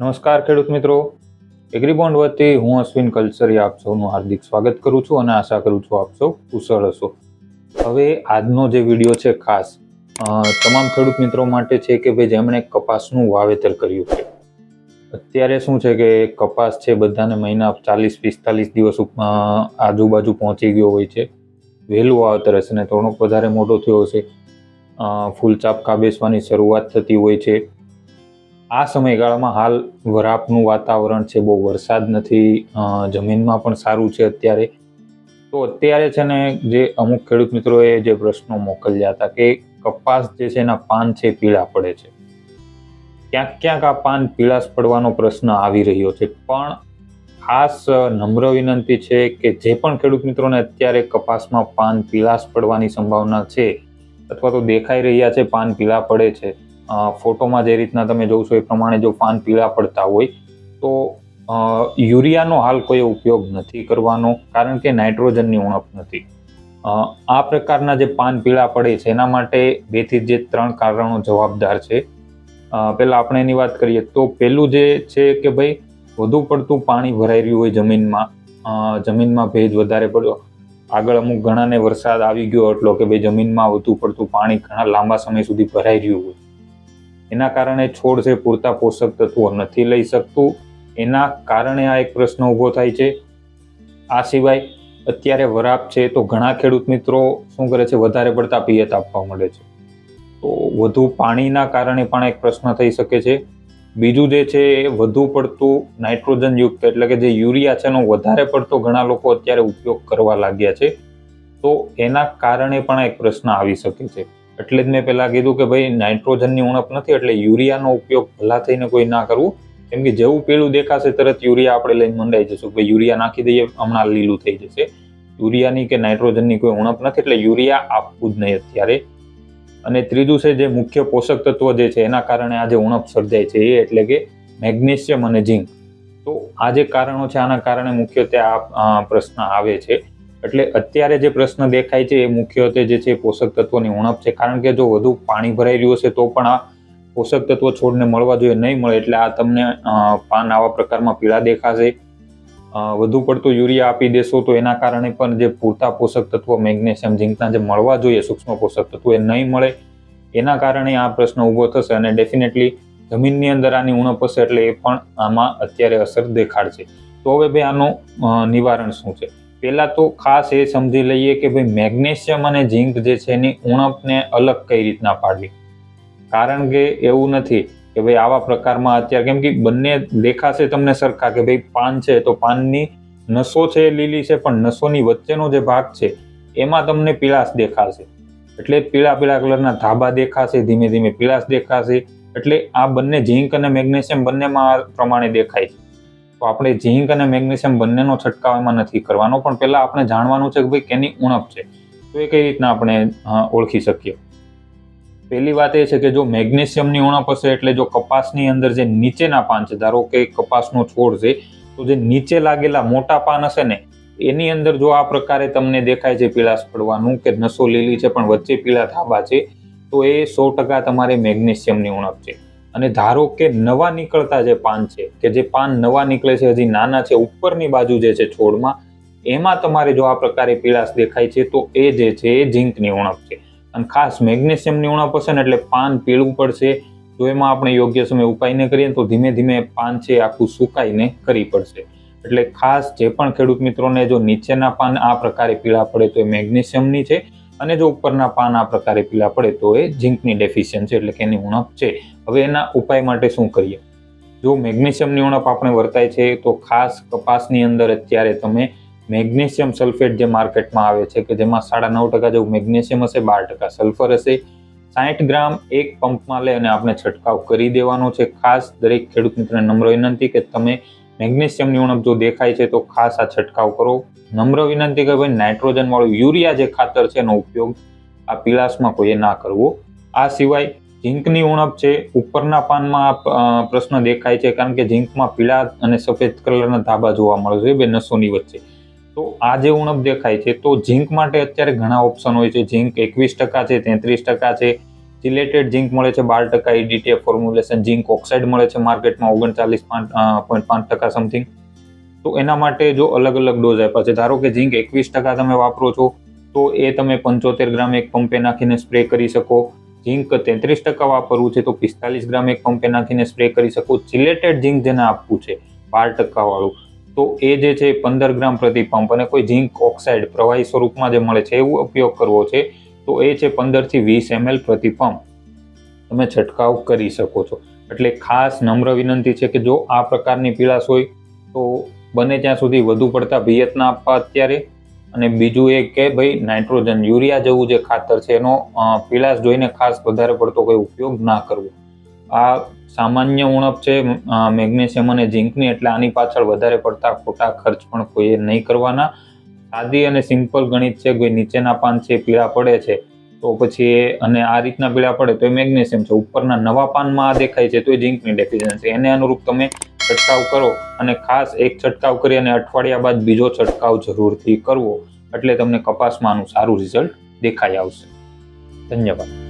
નમસ્કાર, ખેડૂત મિત્રો. એગ્રીબોન્ડ વતી હું અશ્વિન કલ્સરી, આપ સૌનું હાર્દિક સ્વાગત કરું છું અને આશા કરું છું આપ સૌ કુશળ હશો. હવે આજનો જે વીડિયો છે ખાસ તમામ ખેડૂત મિત્રો માટે છે કે ભાઈ જેમણે કપાસનું વાવેતર કર્યું છે. અત્યારે શું છે કે કપાસ છે બધાને મહિના ચાલીસ, પિસ્તાલીસ દિવસ આજુબાજુ પહોંચી ગયો હોય છે. વહેલું વાવેતર હશે ને થોડોક વધારે મોટો થયો હશે. ફૂલ ચાપકા બેસવાની શરૂઆત થતી હોય છે. આ સમયગાળામાં હાલ વરાપનું વાતાવરણ છે, બહુ વરસાદ નથી જમીનમાં પણ સારું છે અત્યારે. તો અત્યારે છે ને જે અમુક ખેડૂત મિત્રોએ જે પ્રશ્નો મોકલ્યા હતા કે કપાસ જે છે એના પાન છે પીળા પડે છે. ક્યાંક ક્યાંક આ પાન પીળાશ પડવાનો પ્રશ્ન આવી રહ્યો છે, પણ ખાસ નમ્ર વિનંતી છે કે જે પણ ખેડૂત મિત્રોને અત્યારે કપાસમાં પાન પીળાશ પડવાની સંભાવના છે, અથવા તો દેખાઈ રહ્યા છે પાન પીળા પડે છે ફોટોમાં જે રીતના તમે જોશો એ પ્રમાણે જો પાન પીળા પડતા હોય, તો યુરિયાનો હાલ કોઈ ઉપયોગ નથી કરવાનો, કારણ કે નાઇટ્રોજનની ઉણપ નથી. આ પ્રકારના જે પાન પીળા પડે છે, એના માટે બેથી જે ત્રણ કારણો જવાબદાર છે. પહેલાં આપણે એની વાત કરીએ, તો પહેલું જે છે કે ભાઈ, વધુ પડતું પાણી ભરાઈ રહ્યું હોય જમીનમાં જમીનમાં ભેજ વધારે પડ્યો. આગળ અમુક ઘણાને વરસાદ આવી ગયો એટલો કે ભાઈ જમીનમાં વધુ પડતું પાણી ઘણા લાંબા સમય સુધી ભરાઈ રહ્યું હોય. એના કારણે છોડ છે પૂરતા પોષક તત્વો નથી લઈ શકતું. એના કારણે આ એક પ્રશ્ન ઊભો થાય છે. આ સિવાય અત્યારે વરાપ છે તો ઘણા ખેડૂત મિત્રો શું કરે છે? વધારે પડતા પિયત આપવા મળે છે. તો વધુ પાણીના કારણે પણ એક પ્રશ્ન થઈ શકે છે. બીજું જે છે એ વધુ પડતું નાઇટ્રોજન યુક્ત એટલે કે જે યુરિયા છે એનો વધારે પડતો ઘણા લોકો અત્યારે ઉપયોગ કરવા લાગ્યા છે. તો એના કારણે પણ એક પ્રશ્ન આવી શકે છે. એટલે જ મેં પહેલાં કીધું કે ભાઈ, નાઇટ્રોજનની ઉણપ નથી, એટલે યુરિયાનો ઉપયોગ ભલા થઈને કોઈ ના કરવું. કેમ કે જેવું પેલું દેખાશે, તરત યુરિયા આપણે લઈને મંડાઈ જશું. ભાઈ, યુરિયા નાખી દઈએ, હમણાં લીલું થઈ જશે. યુરિયાની કે નાઇટ્રોજનની કોઈ ઉણપ નથી, એટલે યુરિયા આપવું જ નહીં અત્યારે. અને ત્રીજું છે, જે મુખ્ય પોષક તત્વો જે છે, એના કારણે આ જે ઉણપ સર્જાય છે એ, એટલે કે મેગ્નેશિયમ અને ઝીંક. તો આ જે કારણો છે, આના કારણે મુખ્યત્વે આ પ્રશ્ન આવે છે. એટલે અત્યારે જે પ્રશ્ન દેખાય છે એ મુખ્યત્વે જે છે પોષક તત્વોની ઉણપ છે. કારણ કે જો વધુ પાણી ભરાઈ રહ્યું હશે તો પણ આ પોષક તત્વો છોડને મળવા જોઈએ, નહીં મળે એટલે આ તમને પાન આવા પ્રકારમાં પીળા દેખાશે. વધુ પડતું યુરિયા આપી દેશો તો એના કારણે પણ જે પૂરતા પોષક તત્વો, મેગ્નેશિયમ, ઝીંકના જે મળવા જોઈએ, સૂક્ષ્મ પોષક તત્વો એ નહીં મળે. એના કારણે આ પ્રશ્ન ઊભો થશે અને ડેફિનેટલી જમીનની અંદર આની ઉણપ હશે એટલે એ પણ આમાં અત્યારે અસર દેખાડશે. તો હવે ભાઈ આનું નિવારણ શું છે? પહેલા તો ખાસ એ સમજી લઈએ કે ભાઈ મેગ્નેશિયમ અને ઝીંક જે છે એની ઉણપને અલગ કઈ રીતના પાડવી? કારણ કે એવું નથી કે ભાઈ આવા પ્રકારમાં અત્યારે કેમ કે બંને દેખાશે તમને સરખા કે ભાઈ પાન છે તો પાનની નસો છે એ લીલી છે પણ નસોની વચ્ચેનો જે ભાગ છે એમાં તમને પીળાશ દેખાશે. એટલે પીળા પીળા કલરના ધાબા દેખાશે, ધીમે ધીમે પીળાશ દેખાશે. એટલે આ બંને ઝીંક અને મેગ્નેશિયમ બંનેમાં આ પ્રમાણે દેખાય છે. તો આપણે ઝીંક અને મેગ્નેશિયમ બંનેનો છંટકાવ એમાં નથી કરવાનો. પણ પહેલાં આપણે જાણવાનું છે કે ભાઈ કેની ઉણપ છે. તો એ કઈ રીતના આપણે ઓળખી શકીએ? પહેલી વાત એ છે કે જો મેગ્નેશિયમની ઉણપ હશે એટલે જો કપાસની અંદર જે નીચેના પાન છે, ધારો કે કપાસનો છોડ છે, તો જે નીચે લાગેલા મોટા પાન હશે ને, એની અંદર જો આ પ્રકારે તમને દેખાય છે પીળાશ પડવાનું કે નસો લીલી છે, પણ વચ્ચે પીળા ધાબા છે, તો એ સો ટકા તમારે મેગ્નેશિયમની ઉણપ છે. અને ધારો કે નવા નીકળતા જે પાન છે, કે જે પાન નવા નીકળે છે, હજી નાના છે, ઉપરની બાજુ જે છે છોડમાં, એમાં તમારે જો આ પ્રકારે પીળાશ દેખાય છે, તો એ જે છે એ ઝીંકની ઉણપ છે. અને ખાસ મેગ્નેશિયમની ઉણપ હશે ને એટલે પાન પીળું પડશે. જો એમાં આપણે યોગ્ય સમય ઉપાય ન કરીએ તો ધીમે ધીમે પાન છે આખું સુકાઈને કરી પડશે. એટલે ખાસ જે પણ ખેડૂત મિત્રોને જો નીચેના પાન આ પ્રકારે પીળા પડે તો એ મેગ્નેશિયમની છે અને જો ઉપરના પાન આ પ્રકારે પીળા પડે તો એ ઝીંકની ડેફિશિયન્સી એટલે કે એની ઉણપ છે. હવે એના ઉપાય માટે શું કરીએ? જો મેગ્નેશિયમની ઉણપ આપણે વર્તાય છે, તો ખાસ કપાસની અંદર અત્યારે તમે મેગ્નેશિયમ સલ્ફેટ જે માર્કેટમાં આવે છે, કે જેમાં સાડા નવ ટકા જેવું મેગ્નેશિયમ હશે, બાર ટકા સલ્ફર હશે. સાઠ ગ્રામ એક પંપમાં લઈ અને આપણે છંટકાવ કરી દેવાનો છે. ખાસ દરેક ખેડૂત મિત્રને નમ્ર વિનંતી કે તમે મેગ્નેશિયમની ઉણપ જો દેખાય છે, તો ખાસ આ છંટકાવ કરો. નમ્ર વિનંતી કે ભાઈ નાઇટ્રોજનવાળું યુરિયા જે ખાતર છે, એનો ઉપયોગ આ પીળાશમાં કોઈએ ના કરવો. આ સિવાય ઝીંકની ઉણપ છે. ઉપરના પાનમાં આ પ્રશ્ન દેખાય છે કારણ કે ઝીંકમાં પીળા અને સફેદ કલરના ધાબા જોવા મળે છે. બે નસોની વચ્ચે. તો આ જે ઉણપ દેખાય છે, તો ઝીંક માટે અત્યારે ઘણા ઓપ્શન હોય છે. ઝીંક એકવીસ ટકા છે, તેત્રીસ ટકા છે. સિલેટેડ ઝીંક મળે છે બાર ટકા ઈડીટીએફ ફોર્મ્યુલેશન ઝીંક ઓક્સાઇડ મળે છે માર્કેટમાં ઓગણચાલીસ પોઈન્ટ પાંચ ટકા સમથિંગ તો એના માટે જો અલગ અલગ ડોઝ આપ્યા છે. ધારો કે ઝીંક એકવીસ ટકા તમે વાપરો છો, તો એ તમે પંચોતેર ગ્રામ એક પંપે નાખીને સ્પ્રે કરી શકો. ઝીંક તેત્રીસ ટકા વાપરવું છે તો પિસ્તાલીસ ગ્રામ એક પંપે નાખીને સ્પ્રે કરી શકો. સિલેટેડ ઝીંક જેને આપવું છે, બાર ટકાવાળું. તો એ જે છે પંદર ગ્રામ પ્રતિ પંપ અને કોઈ ઝીંક ઓક્સાઇડ પ્રવાહી સ્વરૂપમાં જે મળે છે, એવું ઉપયોગ કરવો છે, તો એ છે પંદરથી વીસ એમએલ પ્રતિ પંપ. તમે છંટકાવ કરી શકો છો. એટલે ખાસ નમ્ર વિનંતી છે કે જો આ પ્રકારની પીળાશ હોય, તો બને ત્યાં સુધી વધુ પડતા પિયત ના આપવા અત્યારે. અને બીજું એ કે ભાઈ, નાઇટ્રોજન, યુરિયા જેવું જે ખાતર છે, એનો પીલાશ જોઈને ખાસ વધારે પડતો કોઈ ઉપયોગ ના કરવો. આ સામાન્ય ઉણપ છે મેગ્નેશિયમ અને ઝીંકની, એટલે આની પાછળ વધારે પડતા ખોટા ખર્ચ પણ કોઈએ નહીં કરવાના. સાદી અને સિમ્પલ ગણિત છે, કોઈ નીચેના પાન છે, પીળા પડે છે, તો પછી એ, અને આ રીતના પીળા પડે તો એ મેગ્નેશિયમ છે. ઉપરના નવા પાનમાં આ દેખાય છે, તો એ ઝીંકની ડેફિશિયન્સી એને અનુરૂપ તમે છંટકાવ કરો અને ખાસ એક છંટકાવ કરી અને અઠવાડિયા બાદ બીજો છંટકાવ જરૂરથી કરવો એટલે તમને કપાસમાં આનું સારું રિઝલ્ટ દેખાઈ આવશે. ધન્યવાદ.